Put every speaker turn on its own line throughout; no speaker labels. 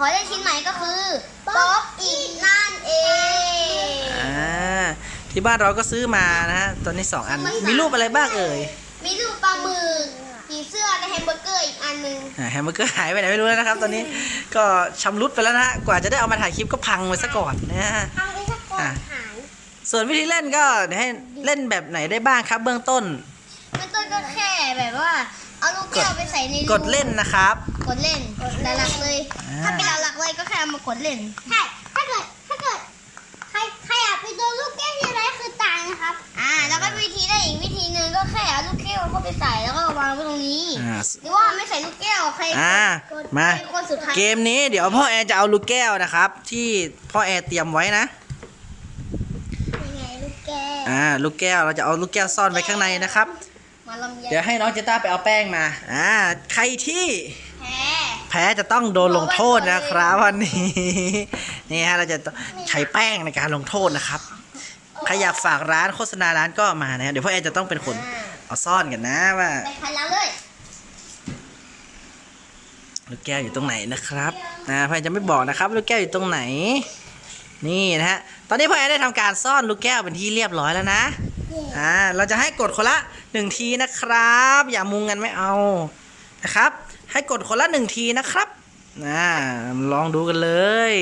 ของเล่นชิ้นใหม่ก็คือป๊อปอีกนั่นเอง
อ่าที่บ้านเราก็ซื้อมานะฮะตอนนี้สองอันมีรูปอะไรบ้างเอ่ย
มีรูปปลาหมึกผีเสื้อและแฮมเบอร์เกอร์อีกอันหนึง
อ่าแฮมเบอร์เกอร์หายไปไหนไม่รู้แล้วนะครับ ตอนนี้ก็ชำรุดไปแล้วนะฮะกว่าจะได้เอามาถ่ายคลิปก็พังไปซะก่อนนะฮะ
ทำไปสักก่อน
อะ
หาย
ส่วนวิธีเล่นก็เดี๋ยวให้เล่นแบบไหนได้บ้างครับ เบื้องต้น
มันต้นก็แค่แบบว่าเอาลูกแก้วไปใส่ในรู
กดเล่นนะครับ
ก ดเล่นหลักๆเลย
อ่า
ถ้าเป็นหลักๆเลยก็แค่เอามากดเล่น ใช่ ถ้าเกิด ถ้าเกิด ใคร ใครอยากไปโดนลูกแก้วที่ไรคือตายนะครับ อ่า แล้วก็วิธีได้อีกวิธีหนึ่งก็แค่เอาลูกแก้วเข้าไปใส่แล้วก็วางไว้ตรงนี้
อ่า
หรือว่าไม่ใส่ลูกแก้วใคร
อ่า
กด
มา
ใครคนสุดท้าย
เกมนี้เดี๋ยวพ่อแอร์จะเอาลูกแก้วนะครับ ที่พ่อแอร์เตรียมไว้นะ
ยังไงลูกแก้ว
อ่า ลูกแก้วเราจะเอาลูกแก้วซ่อนไว้ข้างในนะครับ
มาลำไย
เดี๋ยวให้น้องเจต้าไปเอาแป้งมา อ่า ใครที่
แพ้
แพ้จะต้องโดนลงโทษนะครับวันนี้นี่ฮะเราจะใช้แป้งในการลงโทษนะครับใครอยากฝากร้านโฆษณาร้านก็มานะเดี๋ยวพ่อแอร์จะต้องเป็นคนเอาซ่อนกันนะว่า
ไปพันแล้วเลย
ลูกแก้วอยู่ตรงไหนนะครับอ่าพ่อแอร์จะไม่บอกนะครับลูกแก้วอยู่ตรงไหน นี่นะฮะตอนนี้พ่อแอร์ได้ทำการซ่อนลูกแก้วเป็นที่เรียบร้อยแล้วนะอ่าเราจะให้กดคนละหนึ่งทีนะครับ อย่ามุงกันไม่เอานะครับ ให้กดคนละหนึ่งทีนะครับอ่าลองดูกันเลย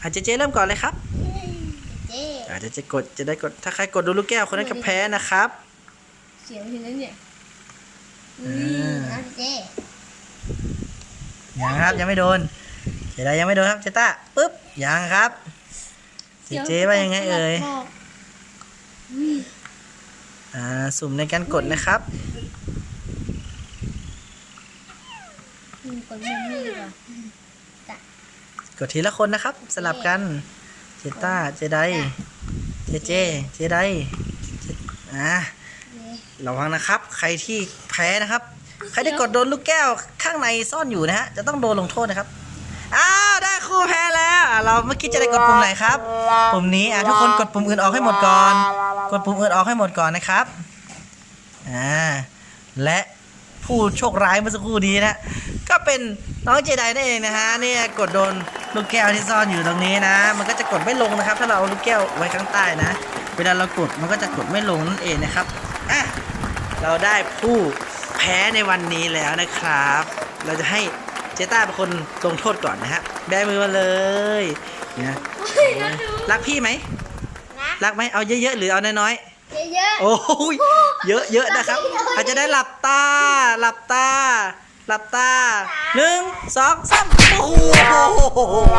อาจจะเจเริ่มก่อนเลยครับ
เจ๊
อาจจะจะกดจะได้กดถ้าใครกดดูลูกแก้วคนนั้นก็แพ้นะครับ
เสียวทีนั้นเนี่ย
อืม
นะเจ๊
ยังครับยังไม่โดนเจไดยังไม่โดนครับเจต้าปึ๊บยังครับเจเจว่ายังไงเอ่ยอ่าสุ่มในการกดนะครับ
อืมกดมุมนี้ดีกว่า
กดทีละคนนะครับ สลับกัน เจต้า เจได เจเจ เจไดเจอ่าระวังนะครับ ใครที่แพ้นะครับ ใครที่กดโดนลูกแก้วข้างในซ่อนอยู่นะฮะ จะต้องโดนลงโทษนะครับ อ้าว ได้คู่แพ้แล้วอะเราเมื่อกี้จะได้กดปุ่มไหนครับ ปุ่มนี้อะทุกคนกดปุ่มอื่นออกให้หมดก่อน กดปุ่มอื่นออกให้หมดก่อนนะครับ อ่า และผู้โชคร้ายเมื่อสักครู่นี้นะ ก็เป็นน้องเจไดนั่นเองนะฮะ เนี่ยกดโดน ลูกแก้วที่ซ่อนอยู่ตรงนี้นะ มันก็จะกดไม่ลงนะครับ ถ้าเราเอาลูกแก้วไว้ข้างใต้นะ เวลาเรากดมันก็จะกดไม่ลงนั่นเองนะครับอะเราได้ผู้แพ้ในวันนี้แล้วนะครับ เราจะให้เจต้าเป็นคนลงโทษก่อนนะฮะแบมือมาเลยนะรักพี่ไหม
นะ
รักไหมเอาเยอะๆหรือเอาน้อยๆ
เยอะ
โอ้ยเยอะเยอะนะครับ อาจจะได้หลับตาหลับตา หลับตาหนึ่งสองสามโอ้โห
ๆตา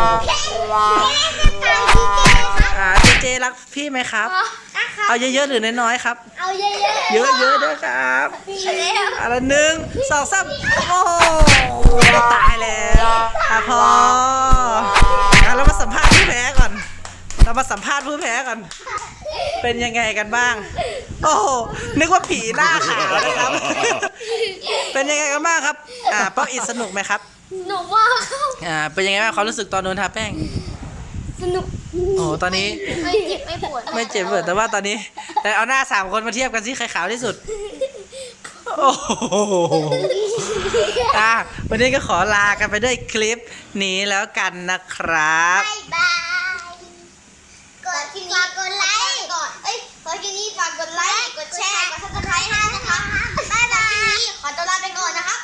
ยที่เจ๊ครับ
อ่าเจเจรักพี่ไหมครับ
นะครับ
เอาเยอะๆหรือน้อยๆครับ
เอาเยอะๆ
เยอะๆด้วยครับ
แล้ว
อะไรหนึ่งสองสามโอ้โหตายแล้วอะพอ เรามาสัมภาษณ์ผู้แพ้ก่อนเป็นยังไงกันบ้าง โอ้โหนึกว่าผีหน้าขาวนะครับ เป็นยังไงกันบ้างครับ อ่าป๊อปอินสนุกไหมครับ
หนุกมากครับ
อ่า เป็นยังไงบ้างความรู้สึกตอนโดนทาแป้ง
สนุก
โอ้โหตอนนี้
ไม่เจ็บไม่ปวด
ไม่เจ็บเลยแต่ว่าตอนนี้ แต่เอาหน้าสามคนมาเทียบกันสิใครขาวที่สุด โอ้โหอะวันนี้ก็ขอลากันไปด้วยคลิปนี้แล้วกันนะครับ
บ๊ายบายา
กกดไลค์
ก่อนเอ้ยขอที่นี้ฝากกดไลค์ กดแชร์ กดซับสไครต์ให้นะคะ
บ๊ายบาย
ขอตัวลาไปก่อนนะครับ